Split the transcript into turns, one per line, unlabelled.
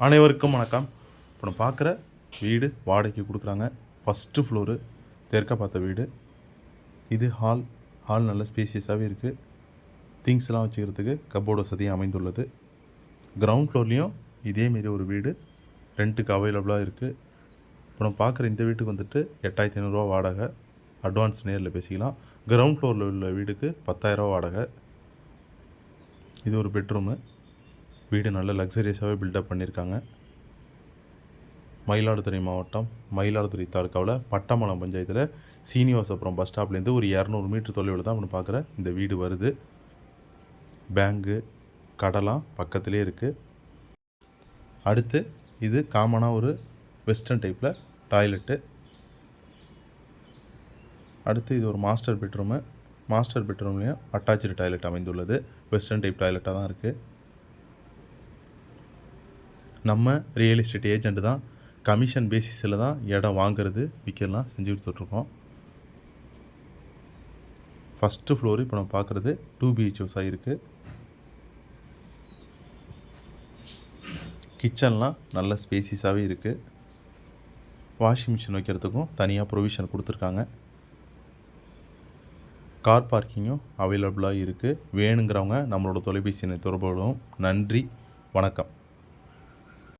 அனைவருக்கும் வணக்கம். இப்போ நம்ம பார்க்குற வீடு வாடகைக்கு கொடுக்குறாங்க. ஃபஸ்ட்டு ஃப்ளோரு தெற்க பார்த்த வீடு. இது ஹால் ஹால் நல்ல ஸ்பேசியஸாகவே இருக்குது திங்ஸ்லாம் வச்சுக்கிறதுக்கு கப்போர்டு வசதியும் அமைந்துள்ளது. கிரவுண்ட் ஃப்ளோர்லேயும் இதேமாரி ஒரு வீடு. ரெண்ட்டுக்கு அவைலபிளாக இருக்குது இப்போ நம்ம பார்க்குற இந்த வீட்டுக்கு வந்துட்டு எட்டாயிரத்தி ஐநூறுரூவா வாடகை. அட்வான்ஸ் நேரில் பேசிக்கலாம். கிரவுண்ட் ஃப்ளோரில் உள்ள வீடுக்கு பத்தாயிரரூவா வாடகை. இது ஒரு பெட்ரூமு வீடு நல்ல லக்ஸரியஸாகவே பில்டப் பண்ணியிருக்காங்க மயிலாடுதுறை மாவட்டம் மயிலாடுதுறை தாலுக்காவில் பட்டமலம் பஞ்சாயத்தில் சீனிவாசபுரம் பஸ் ஸ்டாப்லேருந்து ஒரு இரநூறு மீட்டர் தொலைவில் தான் நம்ம பார்க்குற இந்த வீடு வருது. பேங்கு கடலாம் பக்கத்துலேயே இருக்குது அடுத்து இது காமனாக ஒரு வெஸ்டர்ன் டைப்பில் டாய்லெட்டு அடுத்து இது ஒரு மாஸ்டர் பெட்ரூமு மாஸ்டர் பெட்ரூம்லேயும் அட்டாச்சு டாய்லெட் அமைந்துள்ளது. வெஸ்டர்ன் டைப் டாய்லெட்டாக தான் இருக்குது நம்ம ரியல் எஸ்டேட் ஏஜெண்ட்டு தான் கமிஷன் பேசிஸில் தான் இடம் வாங்குறது விற்கலாம் செஞ்சு கொடுத்துட்ருக்கோம். ஃபஸ்ட்டு ஃப்ளோர் இப்போ நம்ம பார்க்குறது டூ பிஹெச்ஓஸாக இருக்குது கிச்சன்லாம் நல்ல ஸ்பேசிஸாகவே இருக்குது வாஷிங் மிஷின் வைக்கிறதுக்கும் தனியாக ப்ரொவிஷன் கொடுத்துருக்காங்க. கார் பார்க்கிங்கும் அவைலபிளாக இருக்குது வேணுங்கிறவங்க நம்மளோட தொலைபேசி தொடர்புகளும் நன்றி. வணக்கம்.